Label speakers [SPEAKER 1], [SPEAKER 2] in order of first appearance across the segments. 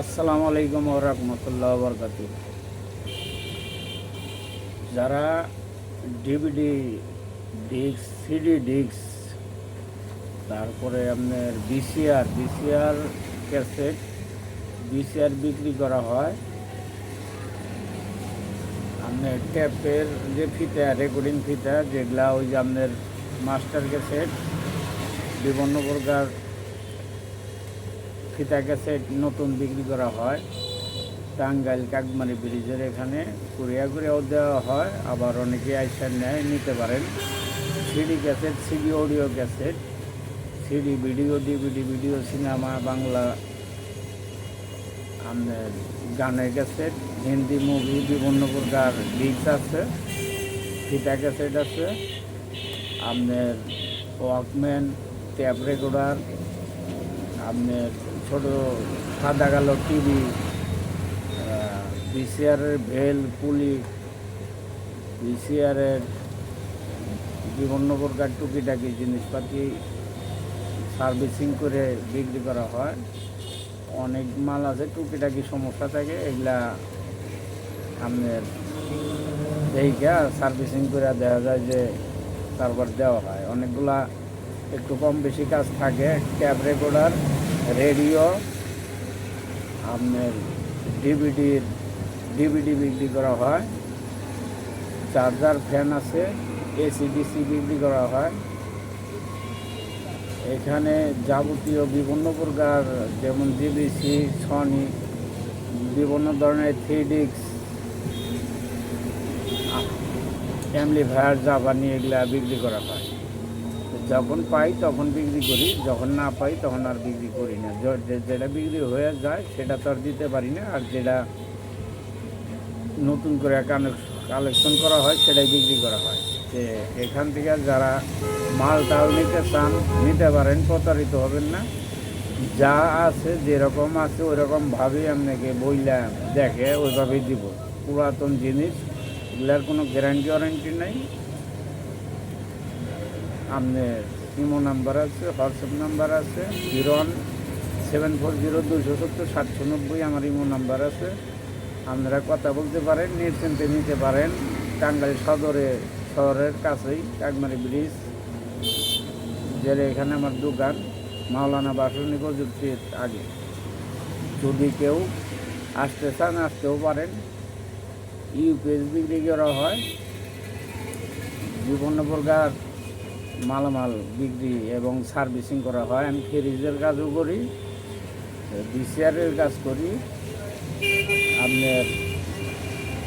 [SPEAKER 1] আসসালামু আলাইকুম রহমতুল্লাহ বরকাত যারা ডিভিডি ডিস্ক সিডি ডিস্ক তারপরে আপনার বিসিআর বিসিআর ক্যাসেট বিসিআর বিক্রি করা হয়। আপনার ট্যাপের যে ফিতা রেকর্ডিং ফিতা, যেগুলা ওই যে আপনার মাস্টার ক্যাসেট বিভিন্ন প্রকার ফিতা ক্যাসেট নতুন বিক্রি করা হয়। টাঙ্গাইল কাকমারি ব্রিজের এখানে কুরিয়া কুরিয়াও দেওয়া হয়। আবার অনেকে আইসা নেয়, নিতে পারেন। CD cassette, CD audio cassette, CD video, DVD, video, cinema, Bangla আপনার গানের ক্যাসেট, হিন্দি মুভি, বিভিন্ন প্রকার ডিস্ক আছে ফিতা ক্যাসেট আছে আপনার ওয়াকম্যান, ট্যাপ রেকর্ডার আপনার ছোট সাদা কালো টিভি ভিসিআরের ভেল, পুলি ভিসিআরের বিভিন্ন প্রকার টুকিটাকি জিনিসপাতি সার্ভিসিং করে বিক্রি করা হয়। অনেক মাল আছে, টুকিটাকি সমস্যা থাকে, এগুলা আপনার এইটা সার্ভিসিং করে দেওয়া যায় যে তারপর দেওয়া হয়। অনেকগুলা একটু কম বেশি কাজ থাকে, ক্যাব রেকর্ডার রেডিও, আপনার ডিভিডির ডিভিডি বিক্রি করা হয়। চার্জার ফ্যান আছে, এসি, ডিসি বিক্রি করা হয়। এখানে যাবতীয় বিভিন্ন প্রকার, যেমন জিবিসি সনি বিভিন্ন ধরনের থ্রি থ্রিডিক্স অ্যামলিফায়ার জাপানি এগুলা বিক্রি করা হয়। যখন পাই তখন বিক্রি করি, যখন না পাই তখন আর বিক্রি করি না। যেটা বিক্রি হয়ে যায় সেটা তো আর দিতে পারি না, আর যেটা নতুন করে কালেকশন করা হয় সেটাই বিক্রি করা হয়। যে এখান থেকে যারা মাল টাল নিতে চান, নিতে পারেন, প্রতারিত হবেন না। যা আছে, যেরকম আছে ওই রকমভাবেই আপনাকে বইলা দেখে ওইভাবেই দিব। পুরাতন জিনিস, এগুলার কোনো গ্যারান্টি ওয়ারেন্টি নেই। আপনার ইমো নাম্বার আছে, হোয়াটসঅ্যাপ নাম্বার আছে, zero one seven four zero দুশো সত্তর সাতশো নব্বই আমার ইমো নাম্বার আছে। আপনারা কথা বলতে পারেন নিশ্চিন্তে নিতে পারেন। টাঙ্গাইল সদরে, শহরের কাছেই কাকমারি ব্রিজ। যে এখানে আমার দোকান, মাওলানা বাসনী প্রযুক্তির আগে। যদি কেউ আসতে চান, আসতেও পারেন। ইউপিএস বিক্রি করা হয়। বিভিন্ন প্রকার মালামাল বিক্রি এবং সার্ভিসিং করা হয়। আমি ফ্রিজের কাজও করি বিসিআরের কাজ করি। আপনার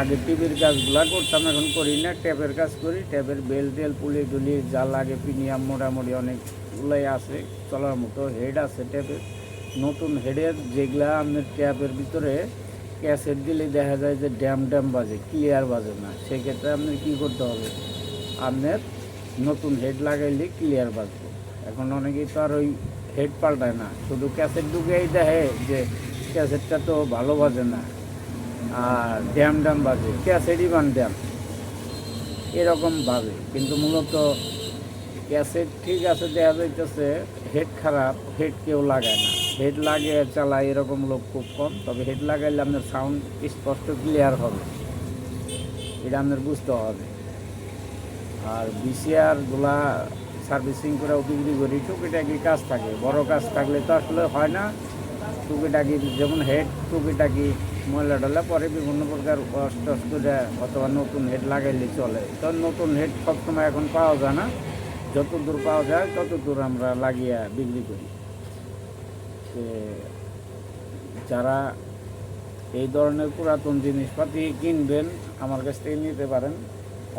[SPEAKER 1] আগে টিভির কাজগুলো করতাম, এখন করি না। ট্যাপের কাজ করি, ট্যাপের বেল টেল, পুলি টুলি যা লাগে প্রিমিয়াম মোটামুটি অনেকগুলাই আছে, চলার মতো হেড আছে ট্যাপের। নতুন হেডের যেগুলা আপনার ট্যাপের ভিতরে ক্যাসেট দিলে দেখা যায় যে ড্যাম ড্যাম বাজে, ক্লিয়ার বাজে না। সেক্ষেত্রে আপনার কী করতে হবে? আপনার নতুন হেড লাগাইলে ক্লিয়ার বাজবে। এখন অনেকেই তো আর ওই হেড পাল্টায় না। শুধু ক্যাসেট ঢুকেই দেখে যে ক্যাসেটটা তো ভালো বাজে না। আর ড্যাম ড্যাম বাজে। ক্যাসেটই বান ড্যাম এরকম ভাবে কিন্তু মূলত ক্যাসেট ঠিক আছে, দেখা যাইতেছে হেড খারাপ হেড কেউ লাগায় না। হেড লাগিয়ে চালায় এরকম লোক খুব কম। তবে হেড লাগাইলে আপনার সাউন্ড স্পষ্ট ক্লিয়ার হবে। এটা আপনার বুঝতে হবে। আর বিসিআরগুলা সার্ভিসিং করেও বিক্রি করি, টুকিটাকি কাজ থাকে, বড় কাজ থাকলে তো আসলে হয় না। টুকিটাকি যেমন হেড টুকিটাকি ময়লা টলা পরে বিভিন্ন প্রকার টস করে অথবা নতুন হেড লাগাইলে চলে। তো নতুন হেড সবসময় এখন পাওয়া যায় না। যত দূর পাওয়া যায়, তত দূর আমরা লাগিয়ে বিক্রি করি। যারা এই ধরনের পুরাতন জিনিসপাতি কিনবেন, আমার কাছ থেকে নিতে পারেন।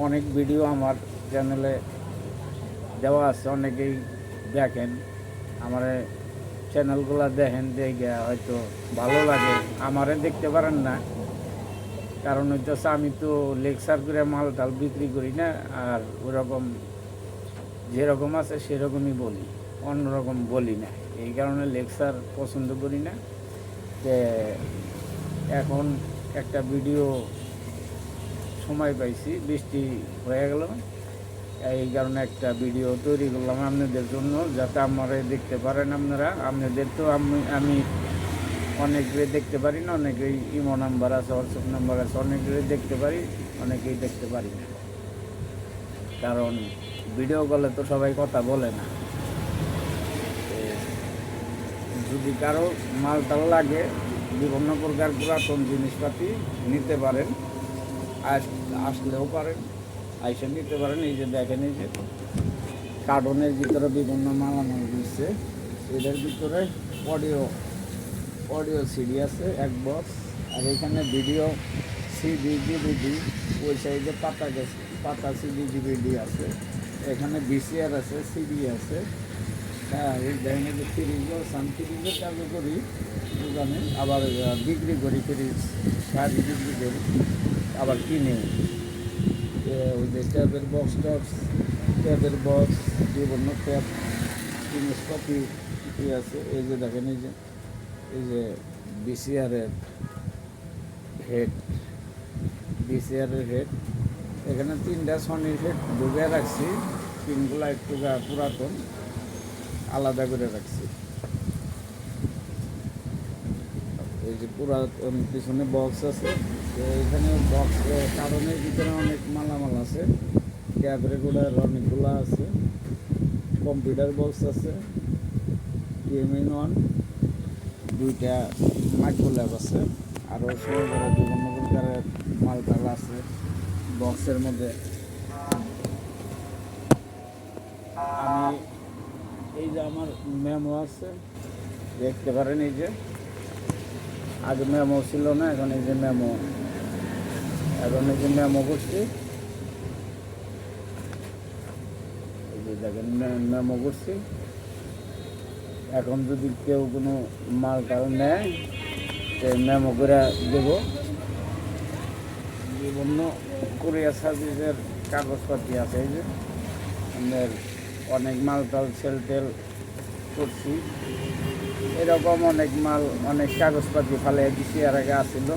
[SPEAKER 1] অনেক ভিডিও আমার চ্যানেলে দেওয়া আছে, অনেকেই দেখেন। আমার চ্যানেলগুলো দেখেন, দেখে হয়তো ভালো লাগে। আমারে দেখতে পারেন না। কারণ হইতেছে আমি তো লেকচার করে মাল টাল বিক্রি করি না, আর ওরকম যেরকম আছে সেরকমই বলি, অন্যরকম বলি না। এই কারণে লেকচার পছন্দ করি না। যে এখন একটা ভিডিও সময় পাইছি, বৃষ্টি হয়ে গেল। এই কারণে একটা ভিডিও তৈরি করলাম আপনাদের জন্য, যাতে আপনারা দেখতে পারেন আপনারা। আপনাদের তো আমি আমি অনেকে দেখতে পারি না, অনেকেই ইমো নাম্বার আছে, হোয়াটসঅ্যাপ নাম্বার আছে, অনেকেই দেখতে পারি, অনেকেই দেখতে পারি না। কারণ ভিডিও কলে তো সবাই কথা বলে না। যদি কারও মাল টাল লাগে, বিভিন্ন প্রকার পুরাতন জিনিসপাতি নিতে পারেন, আস, আসলেও পারেন। আইসে নিতে পারেন, এই যে দেখেন এই যে কার্টনের ভিতরে বিভিন্ন মালামাল দিচ্ছে। এদের ভিতরে অডিও অডিও সিডি আছে, এক বক্স, আর এখানে ভিডিও সিডি, ডিভিডি, ওই সাইডে পাতা গেছে, পাতা সিডি, ডিভিডি আছে। এখানে ভিসিআর আছে, সিডি আছে। হ্যাঁ এই যে ফ্রিজও সান ফ্রিজের কাজও করি, দোকানে। আবার বিক্রি করি, ফ্রিজ শাড়ি বিক্রি করি, আবার কিনে। ওই যে ট্যাবের বক্স টক্স ট্যাবের বক্স বিভিন্ন ট্যাব জিনিসপাতি কি আছে এই যে দেখেন এই যে এই যে বিসিআরের হেড বিসিআরের হেড এখানে তিনটা সনির হেড ঢুকে রাখছি পিনগুলো একটু পুরাতন, আলাদা করে রাখছি। এই যে পুরাতন পিছনে বক্স আছে এখানে বক্স কারণের ভিতরে অনেক মালামাল আছে। ক্যাব রেগুলার অনেকগুলো আছে। কম্পিউটার বক্স আছে। ইএমএন ওয়ান দুইটা মাইক্রো ল্যাব আছে। আরও সহকারে বিভিন্ন প্রকারের মাল টাল আছে বক্সের মধ্যে আমি এই যে আমার মেমো আছে, দেখতে পারেন এই যে। আগে মেমো ছিল না, এখন এই যে মেমো এখন এই যে মেমো করছি এই যে দেখেন এখন যদি কেউ কোনো মাল টাল নেয় সে মেমো করে দেবো। বিভিন্ন কোরিয়া সার্ভিসের কাগজপাতি আছে এই যে। আমাদের অনেক মাল টাল সেল টেল করছি। এরকম অনেক মাল, অনেক কাগজপাতি ফালে দিছি আর আগে আসছিল যে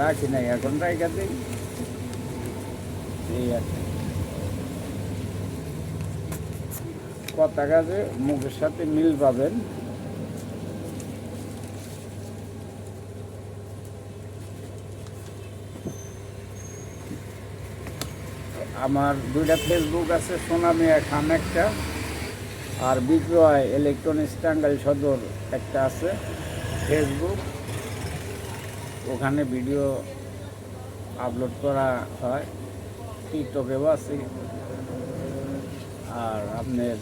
[SPEAKER 1] রাখি নাই, এখন রাখা দিই। এই কথা কাজে মুখের সাথে মিল পাবেন। আমার দুইটা ফেসবুক আছে সোনামিয়া খান একটা আর বিক্রয় ইলেকট্রনিক্স টাঙ্গাইল সদর একটা আছে ফেসবুক ওখানে ভিডিও আপলোড করা হয় টিকটকেও আছে। আর আপনার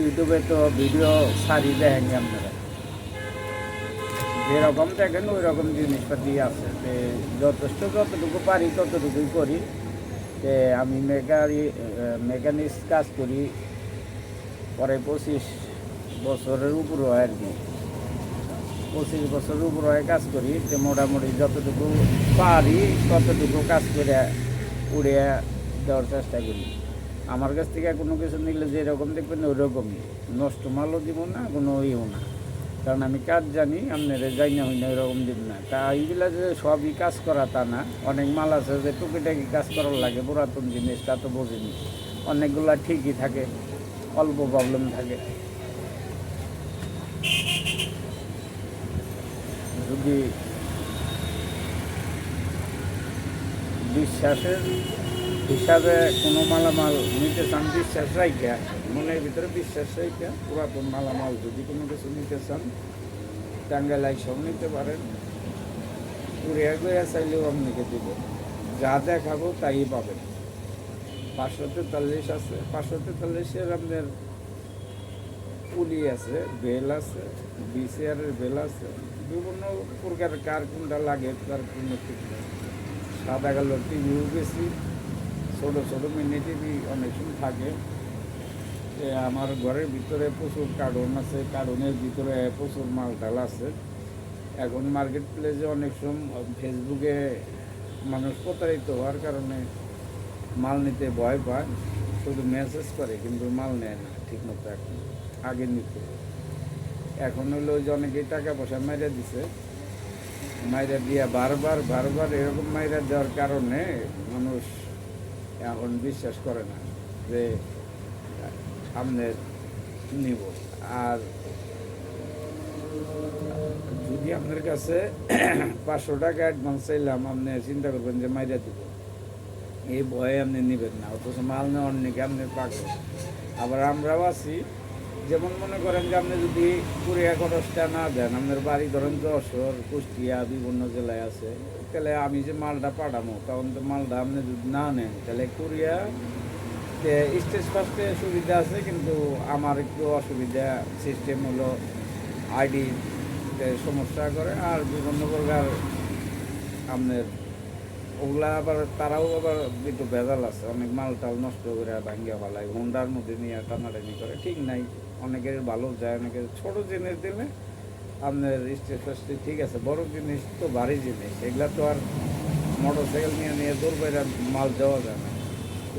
[SPEAKER 1] ইউটিউবে তো ভিডিও সারি দেখেন আপনারা। যেরকম দেখেন ওই রকম জিনিসপাতি আছে। যে যথেষ্ট যতটুকু পারি ততটুকুই করি। যে আমি মেকারি মেকানিক্স কাজ করি, পরে পঁচিশ বছরের উপর হয় আর কি। পঁচিশ বছরের উপর কাজ করি যে মোটামুটি যতটুকু পারি ততটুকু কাজ করে উড়িয়ে দেওয়ার চেষ্টা করি। আমার কাছ থেকে কোনো কিছু নিলে যেরকম দেখবেন ওই রকমই নষ্ট মালও দিব না, কোনো ইও না। কারণ আমি কাজ জানি, আপনারা যাই না হই না এরকম দিব না। তা এইগুলা যে সবই কাজ করা তা না। অনেক মাল আছে যে টুকিটাকি কাজ করার লাগে, পুরাতন জিনিস, তা তো বোঝেনি। অনেকগুলা ঠিকই থাকে, অল্প প্রবলেম থাকে। যদি বিশ্বাসের হিসাবে কোনো মালামাল নিতে চান, বিশ্বাস রাইখা, মনের ভিতরে বিশ্বাস রাইখা, পুরাতন মালামাল যদি কোনো কিছু নিতে চান, টাঙ্গাইল আইসাও নিতে পারেন। উড়িয়া গইয়া চাইলেও আপনাকে দিব। যা দেখাবো তাই পাবেন। পাঁচশো তেতাল্লিশ আছে, পাঁচশো তেতাল্লিশের আপনার পুলি আছে, বেল আছে বিসিআরের বেল আছে। বিভিন্ন প্রকার কার কোনটা লাগে, তার কোনো সাদা কালো টিভিও বেশি ছোটো ছোটো মিনি টিভি অনেক সময় থাকে। আমার ঘরের ভিতরে প্রচুর কার্টুন আছে। কার্টুনের ভিতরে প্রচুর মাল ডাল আছে। এখন মার্কেট প্লেসে অনেক সময় ফেসবুকে মানুষ প্রতারিত হওয়ার কারণে মাল নিতে ভয় পায়। শুধু মেসেজ করে, কিন্তু মাল নেয় না ঠিক মতো এখন। আগে নিত। এখন হলো অনেকেই টাকা পয়সা মাইরা দিছে। মাইরা দিয়া বারবার বারবার এরকম মাইরা দেওয়ার কারণে মানুষ এখন বিশ্বাস করে না যে সামনে নিব। আর যদি আপনার কাছে পাঁচশো টাকা অ্যাডভান্স চাইলাম, আপনি চিন্তা করবেন যে মাইরা দিব। এই ভয়ে আপনি নেবেন না, অথচ মাল নেওয়ার নাকি আপনি পাগল। আবার আমরাও আছি যেমন মনে করেন যে আপনি যদি কুড়িয়া খরচটা না দেন, আপনার বাড়ি ধরেন যশোর কুষ্টিয়া বিভিন্ন জেলায় আছে, তাহলে আমি যে মালটা পাঠাবো, তখন তো মালটা আপনি যদি না নেন, তাহলে কুড়িয়া স্টেজ ফার্স্টে সুবিধা আছে, কিন্তু আমার একটু অসুবিধা সিস্টেম হলো আইডি সমস্যা করে, আর বিভিন্ন প্রকার আপনার ওগুলা আবার তারাও আবার একটু ভেজাল আছে, অনেক মাল টাল নষ্ট করে ভাঙ্গিয়া ফেলায়, হোন্ডার মধ্যে নিয়ে টানাটানি করে, ঠিক নাই। অনেকের ভালো যায়, অনেকের ছোট জিনিস দিলে আপনার স্টেজ ঠিক আছে। বড় জিনিস তো ভারী জিনিস, এগুলা তো আর মোটর সাইকেল নিয়ে নিয়ে দৌড় বাইরে মাল যাওয়া যায় না।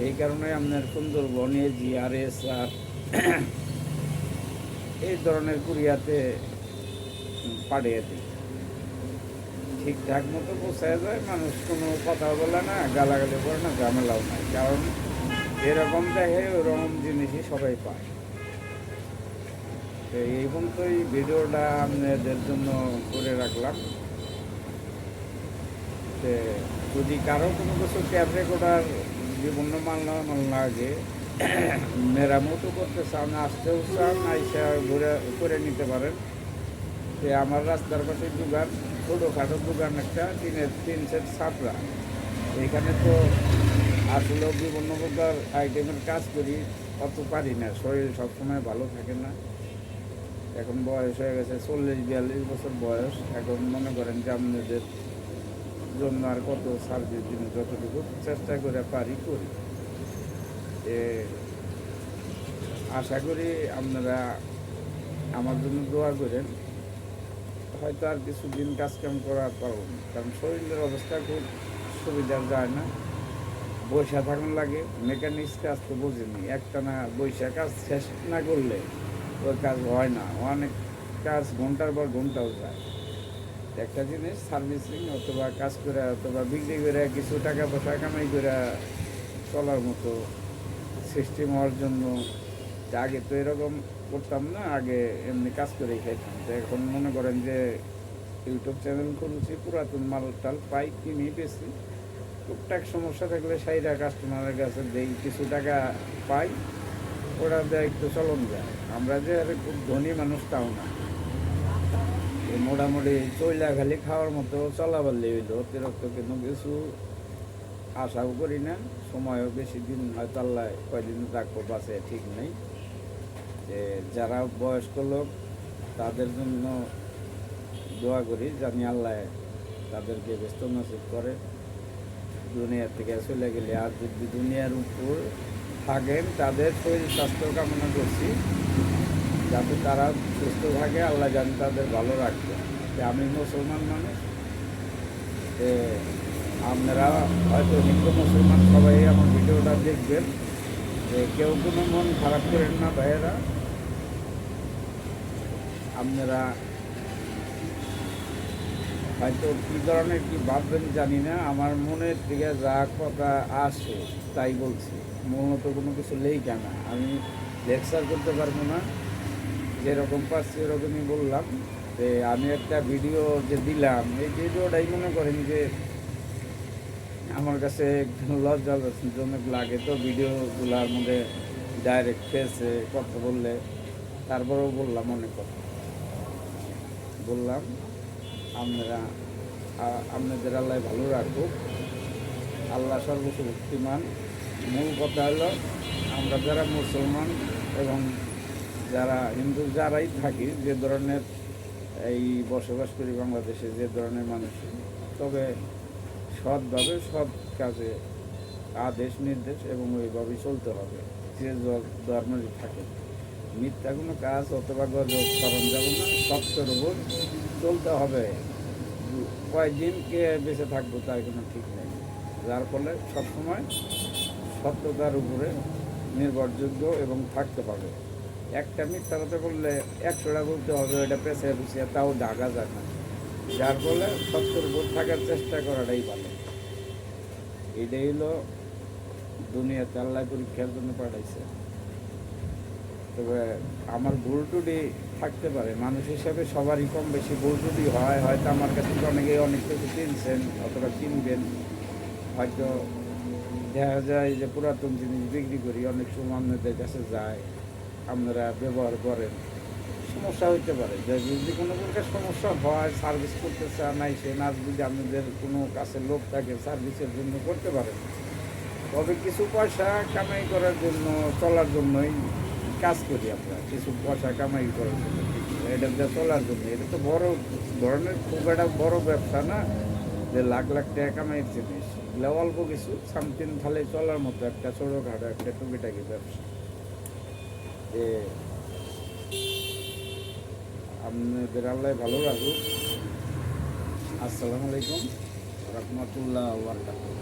[SPEAKER 1] এই কারণে আপনার সুন্দরবন জি আর এস আর এই ধরনের কুরিয়াতে পাঠিয়ে দিই। ঠিকঠাক মতো পৌঁছায় যায়, মানুষ কোনো কথা বলে না, গালাগালি করে না, ঝামেলাও নাই। কারণ যেরকম দেখে ওরকম জিনিসই সবাই পায়। এই ভিডিওটা আপনাদের জন্য করে রাখলাম। যদি কারও কোনো কিছু ট্যাপ রেকর্ডার বিভিন্ন মাল না মাল লাগে, মেরামতো করতে চান, আসতেও চান, আইসা ঘুরে করে নিতে পারেন। যে আমার রাস্তার পাশে দোকান, ছোটোখাটো দোকান একটা, তিনের তিন সেট ছাপড়া এখানে তো আসলে বিভিন্ন প্রকার আইটেমের কাজ করি, অত পারি না, শরীর সবসময় ভালো থাকে না। এখন বয়স হয়ে গেছে, চল্লিশ বিয়াল্লিশ বছর বয়স। এখন মনে করেন যে আপনাদের জন্য আর কত সার্ভিস দিন যতটুকু চেষ্টা করে পারি করি। এ, আশা করি আপনারা আমার জন্য দোয়া করেন। হয়তো আর কিছুদিন কাজকাম করার পারব না কারণ শরীরের অবস্থা খুব সুবিধার যায় না। বৈশা থাকুন লাগে মেকানিক্স কাজ তো বুঝিনি। একটা না বৈশা কাজ শেষ না করলে ওই কাজ হয় না। অনেক কাজ ঘণ্টার পর ঘন্টাও যায়। একটা জিনিস সার্ভিসিং অথবা কাজ করে, অথবা বিক্রি করে, কিছু টাকা পয়সা কামাই করে চলার মতো সিস্টেম হওয়ার জন্য আগে তো এরকম করতাম না, আগে এমনি কাজ করেই খাইতাম। তো এখন মনে করেন যে ইউটিউব চ্যানেল খুলছি, পুরাতন মাল টাল পাই, কিনি বেশি টুকটাক সমস্যা থাকলে সাইরা কাস্টমারের কাছে দেই, কিছু টাকা পাই। ওরা দেয় একটু চলন যায় আমরা যে আর খুব ধনী মানুষ, তাও না। মোটামুটি চইলা খালি খাওয়ার মতো চলাবাল্লি হইল, অতিরিক্ত কিন্তু কিছু আশাও করি না। সময়ও বেশি দিন হয়তো আল্লাহ কয়দিন রাখব বাসে ঠিক নেই। যে যারা বয়স্ক লোক, তাদের জন্য দোয়া করি জানি আল্লাহ তাদেরকে ব্যস্ত নসিব করে। দুনিয়া থেকে চলে গেলে আর যদি দুনিয়ার উপর থাকেন, তাদের শরীর স্বাস্থ্য কামনা করছি। যাতে তারা সুস্থ থাকে, আল্লাহ জানি তাদের ভালো রাখবে আমি মুসলমান মানুষ আপনারা হয়তো হিন্দু, মুসলমান সবাই আমার ভিডিওটা দেখবেন। যে কেউ কোনো মন খারাপ করেন না ভাইয়েরা। আপনারা হয়তো কী ধরনের কি ভাববেন জানি না, আমার মনের থেকে যা কথা আসে তাই বলছি। মূলত কোনো কিছু লেই কেন? আমি লেকচার করতে পারব না। যেরকম পাচ্ছি এরকমই বললাম। যে আমি একটা ভিডিও যে দিলাম, এই ভিডিওটাই মনে করেন যে আমার কাছে লজ্জাজনক লাগে তো ভিডিওগুলোর মধ্যে ডাইরেক্ট ফেসে কথা বললে। তারপরেও বললাম অনেক কথা। বললাম আপনারা আপনাদের আল্লাহ ভালো রাখুক। আল্লাহ সর্বশক্তিমান। মূল কথা হলো, আমরা যারা মুসলমান এবং যারা হিন্দু, যারাই থাকি, যে ধরনের এই বসবাস করি বাংলাদেশে, যে ধরনের মানুষ। তবে সৎভাবে সৎ কাজে আদেশ, নির্দেশ এবং ওইভাবেই চলতে হবে। যে ধর্মেরই থাকে। মিথ্যা কোনো কাজ অথবা গজব যাবে না। উপর চলতে হবে। কয়েকদিন কে বেঁচে থাকব তার কোনো ঠিক নেই। যার ফলে সবসময় সত্যতার উপরে নির্ভরযোগ্য এবং থাকতে পারবে একটা মিথ্যা কথা বললে একশোটা বলতে হবে, ওইটা পেঁচে পুষিয়ে তাও ঢাকা যায় না। যার ফলে সত্যের উপর থাকার চেষ্টা করাটাই ভালো। এটাই হলো দুনিয়াতে আল্লাহ পরীক্ষার জন্য পাঠাইছে। তবে আমার ভুল টুটি থাকতে পারে। মানুষ হিসাবে সবারই কম বেশি ভুল যদি হয়, হয়তো আমার কাছে অনেকে অনেক কিছু কিনছেন, অথবা কিনবেন। হয়তো দেখা যায় যে পুরাতন জিনিস বিক্রি করি, অনেক সময় আপনাদের কাছে যায়, আপনারা ব্যবহার করেন। সমস্যা হইতে পারে। যে যদি কোনো প্রকার সমস্যা হয় সার্ভিস করতে চান নাই সে নাচ যদি আপনাদের কোনো কাছে লোক থাকে সার্ভিসের জন্য করতে পারেন তবে কিছু পয়সা কামাই করার জন্য, চলার জন্যই কাজ করি আমরা, কিছু পয়সা কামাই জন্য। এটা দিয়ে চলার জন্য, এটা তো বড় ধরনের খুব একটা বড় ব্যবসা না, যে লাখ লাখ টাকা কামাইয়ের জিনিস। এগুলো অল্প কিছু সামথিং তাহলে চলার মতো একটা ছোটোখাটো একটা টুকিটাকি ব্যবসা। যে আপনাদের আল্লাহ ভালো রাখুক। আসসালামু আলাইকুম, রহমতুল্লাহ ওয়ারকাতুহ